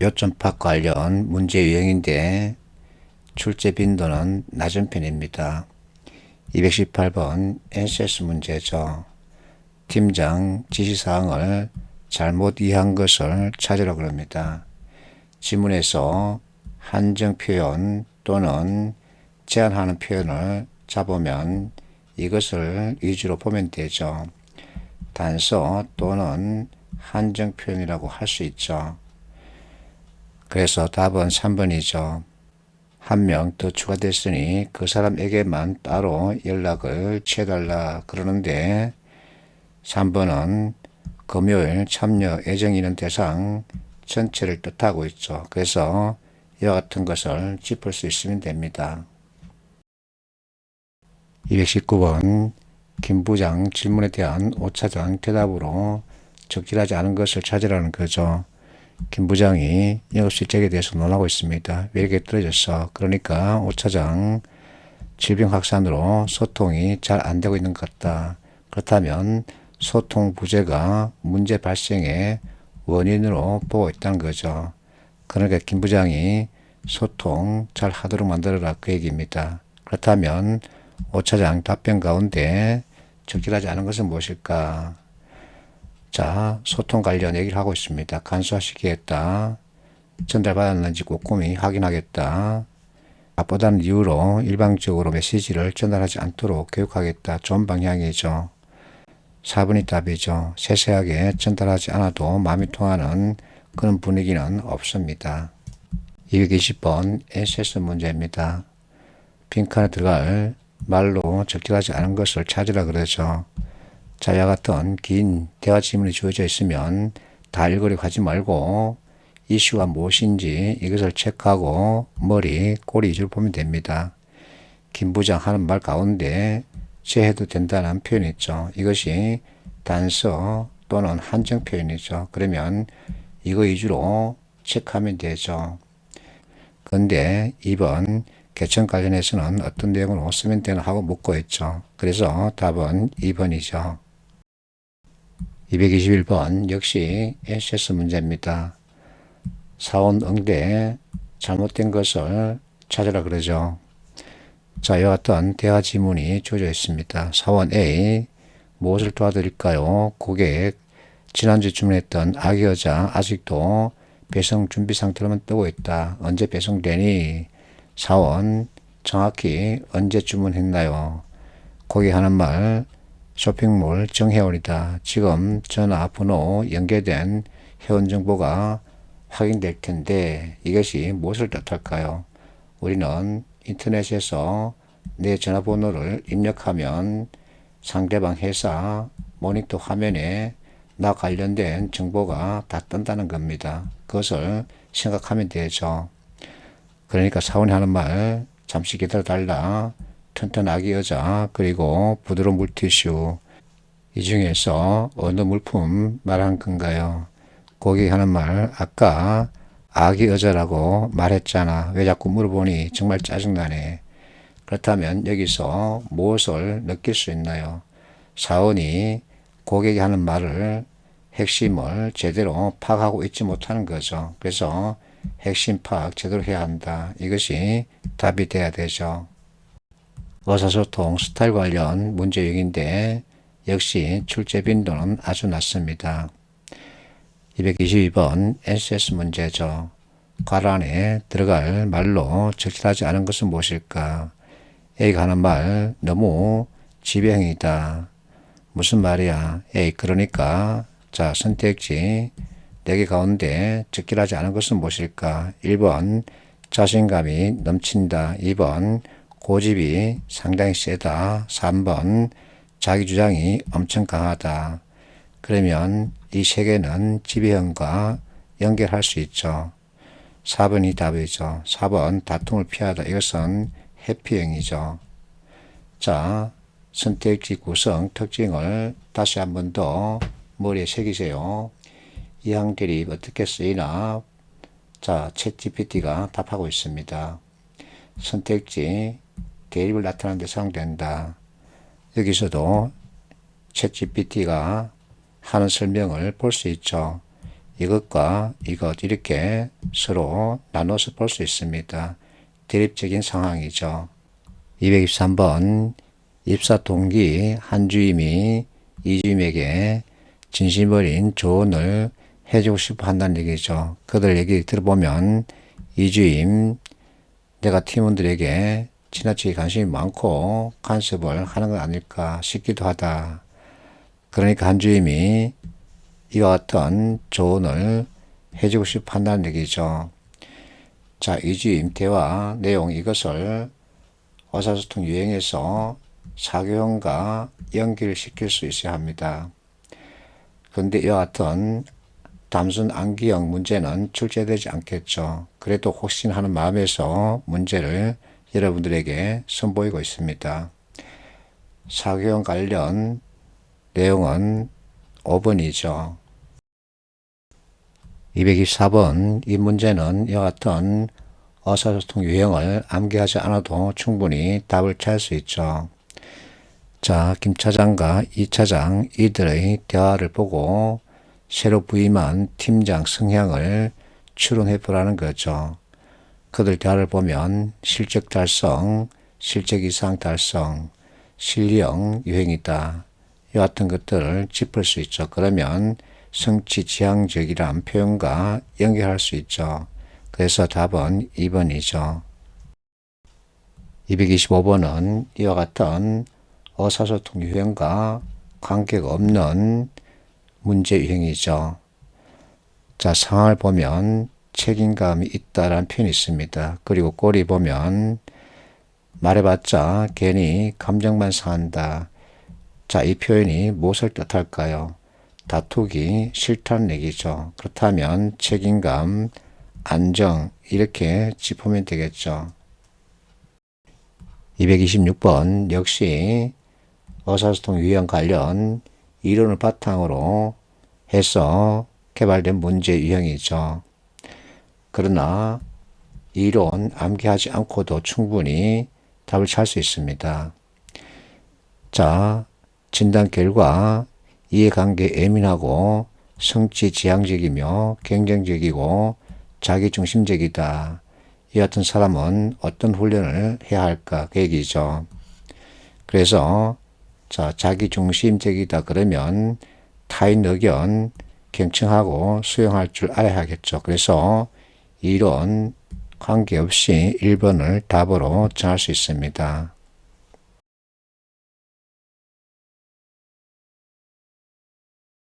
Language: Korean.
요점 파악 관련 문제 유형인데 출제 빈도는 낮은 편입니다. 218번 NCS 문제죠. 팀장 지시사항을 잘못 이해한 것을 찾으라 그럽니다. 지문에서 한정 표현 또는 제한하는 표현을 잡으면 이것을 위주로 보면 되죠. 단서 또는 한정 표현이라고 할 수 있죠. 그래서 답은 3번이죠. 한 명 더 추가됐으니 그 사람에게만 따로 연락을 취해달라 그러는데 3번은 금요일 참여 예정 인원 대상 전체를 뜻하고 있죠. 그래서 이와 같은 것을 짚을 수 있으면 됩니다. 219번 김 부장 질문에 대한 5차장 대답으로 적절하지 않은 것을 찾으라는 거죠. 김 부장이 영업실적에 대해서 논하고 있습니다. 왜 이렇게 떨어졌어? 그러니까 5차장 질병 확산으로 소통이 잘 안 되고 있는 것 같다. 그렇다면 소통 부재가 문제 발생의 원인으로 보고 있다는 거죠. 그러니까 김 부장이 소통 잘 하도록 만들어라 그 얘기입니다. 그렇다면 5차장 답변 가운데 적절하지 않은 것은 무엇일까? 자, 소통 관련 얘기를 하고 있습니다. 간소화시키겠다. 전달받았는지 꼼꼼히 확인하겠다. 앞보다는 이유로 일방적으로 메시지를 전달하지 않도록 교육하겠다. 좋은 방향이죠. 4번이 답이죠. 세세하게 전달하지 않아도 마음이 통하는 그런 분위기는 없습니다. 220번 SS 문제입니다. 빈칸에 들어갈 말로 적절하지 않은 것을 찾으라 그러죠. 자와 같은 긴 대화 질문이 주어져 있으면 다 읽으려고 하지 말고 이슈가 무엇인지 이것을 체크하고 머리, 꼬리 위주로 보면 됩니다. 김 부장 하는 말 가운데 제해도 된다는 표현이 있죠. 이것이 단서 또는 한정 표현이죠. 그러면 이거 위주로 체크하면 되죠. 그런데 2번 개천 관련해서는 어떤 내용을 쓰면 되나 하고 묻고 있죠. 그래서 답은 2번이죠. 221번 역시 SS 문제입니다. 사원 응대 잘못된 것을 찾으라 그러죠. 자, 이와 같은 대화 지문이 주어져 있습니다. 사원 A, 무엇을 도와드릴까요? 고객, 지난주 주문했던 아기 여자 아직도 배송 준비 상태로만 뜨고 있다. 언제 배송되니? 사원, 정확히 언제 주문했나요? 고객 하는 말, 쇼핑몰 정회원이다. 지금 전화번호 연결된 회원 정보가 확인될 텐데 이것이 무엇을 뜻할까요? 우리는 인터넷에서 내 전화번호를 입력하면 상대방 회사 모니터 화면에 나 관련된 정보가 다 뜬다는 겁니다. 그것을 생각하면 되죠. 그러니까 사원이 하는 말 잠시 기다려 달라 튼튼 아기 여자 그리고 부드러운 물티슈 이 중에서 어느 물품 말한 건가요? 고객이 하는 말 아까 아기 여자라고 말했잖아. 왜 자꾸 물어보니 정말 짜증나네. 그렇다면 여기서 무엇을 느낄 수 있나요? 사원이 고객이 하는 말을 핵심을 제대로 파악하고 있지 못하는 거죠. 그래서 핵심 파악 제대로 해야 한다. 이것이 답이 돼야 되죠. 의사소통 스타일 관련 문제역인데 역시 출제 빈도는 아주 낮습니다. 222번 SS 문제죠. 안에 들어갈 말로 적절하지 않은 것은 무엇일까? A가 하는 말 너무 지배형이다. 무슨 말이야? A 그러니까 자 선택지 4개 가운데 적절하지 않은 것은 무엇일까? 1번 자신감이 넘친다. 2번 고집이 상당히 세다. 3번 자기 주장이 엄청 강하다. 그러면 이 세 개는 지배형과 연결할 수 있죠. 4번이 답이죠. 4번 다툼을 피하다. 이것은 해피형이죠. 자, 선택지 구성 특징을 다시 한 번 더 머리에 새기세요. 이 항들이 어떻게 쓰이나 자, 챗 GPT가 답하고 있습니다. 선택지 대립을 나타내는 데 사용된다. 여기서도 챗 GPT가 하는 설명을 볼 수 있죠. 이것과 이것 이렇게 서로 나눠서 볼 수 있습니다. 대립적인 상황이죠. 223번 입사 동기 한 주임이 이 주임에게 진심 어린 조언을 해주고 싶어 한다는 얘기죠. 그들 얘기 들어보면 이 주임 내가 팀원들에게 지나치게 관심이 많고 간섭을 하는 건 아닐까 싶기도 하다. 그러니까 한 주임이 이와 같은 조언을 해주고 싶어 한다는 얘기죠. 자, 이 주임 대화 내용 이것을 의사소통 유행에서 사교형과 연결시킬 수 있어야 합니다. 그런데 이와 같은 단순 암기형 문제는 출제되지 않겠죠. 그래도 혹시나 하는 마음에서 문제를 여러분들에게 선보이고 있습니다. 사교형 관련 내용은 5번이죠. 224번 이 문제는 이와 같은 의사소통 유형을 암기하지 않아도 충분히 답을 찾을 수 있죠. 자, 김 차장과 이 차장 이들의 대화를 보고 새로 부임한 팀장 성향을 추론해 보라는 거죠. 그들 대화를 보면 실적 달성, 실적 이상 달성, 실력 유행이다. 이 같은 것들을 짚을 수 있죠. 그러면 성취 지향적이란 표현과 연결할 수 있죠. 그래서 답은 2번이죠. 225번은 이와 같은 의사소통 유형과 관계가 없는 문제 유형이죠. 자, 상황을 보면 책임감이 있다라는 표현이 있습니다. 그리고 꼬리 보면 말해봤자 괜히 감정만 상한다. 자, 이 표현이 무엇을 뜻할까요? 다투기 싫다는 얘기죠. 그렇다면 책임감, 안정 이렇게 짚으면 되겠죠. 226번 역시 의사소통 유형 관련 이론을 바탕으로 해서 개발된 문제 유형이죠. 그러나 이론 암기하지 않고도 충분히 답을 찾을 수 있습니다. 자, 진단 결과 이해관계 예민하고 성취 지향적이며 경쟁적이고 자기중심적이다. 이 같은 사람은 어떤 훈련을 해야 할까 그 얘기죠. 그래서 자 자기중심적이다 그러면 타인 의견 경청하고 수용할 줄 알아야겠죠. 그래서 이론 관계없이 1번을 답으로 정할 수 있습니다.